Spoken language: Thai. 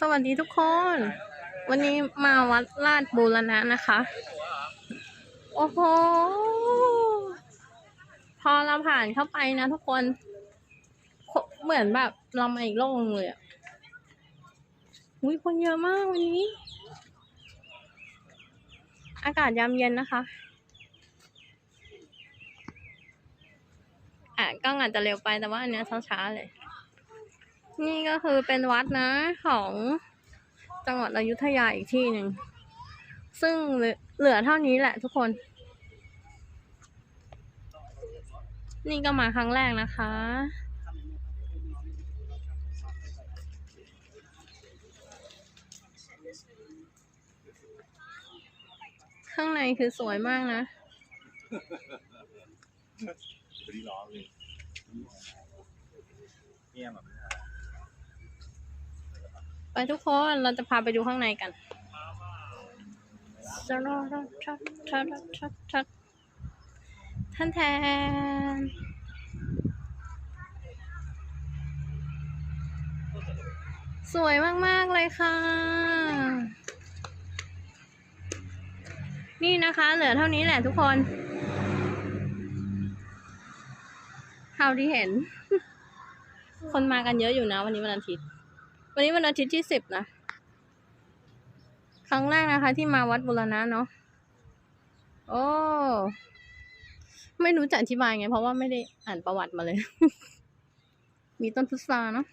สวัสดีทุกคน วันนี้มาวัดลาดบูรณะนะคะ โอ้โห พอเราผ่านเข้าไปนะทุกคน เหมือนแบบเรามาอีกโลกเลยอะอุ้ยคนเยอะมากวันนี้ อากาศยามเย็นนะคะอะกล้องอาจจะเร็วไปแต่ว่าอันเนี้ยช้าๆเลย นี่ก็คือเป็นวัดนะของจังหวัดอยุธยาอีกที่หนึ่ง ซึ่งเหลือเท่านี้แหละทุกคน นี่ก็มาครั้งแรกนะคะ ข้างในคือสวยมากนะนี่ยแบบ ไปทุกคนเราจะพาไปดูข้างในกันท่านแทนสวยมาก ๆ เลยค่ะ นี่นะคะ เหลือเท่านี้แหละทุกคน เท่าที่เห็น คนมากันเยอะอยู่นะ วันนี้วันอาทิตย์ วันนี้วันอาทิตย์ที่สิบนะ ครั้งแรกนะคะที่มาวัดบุรณะเนาะ โอ้ ไม่รู้จะอธิบายไง เพราะว่าไม่ได้อ่านประวัติมาเลย มีต้นพุทราเนาะ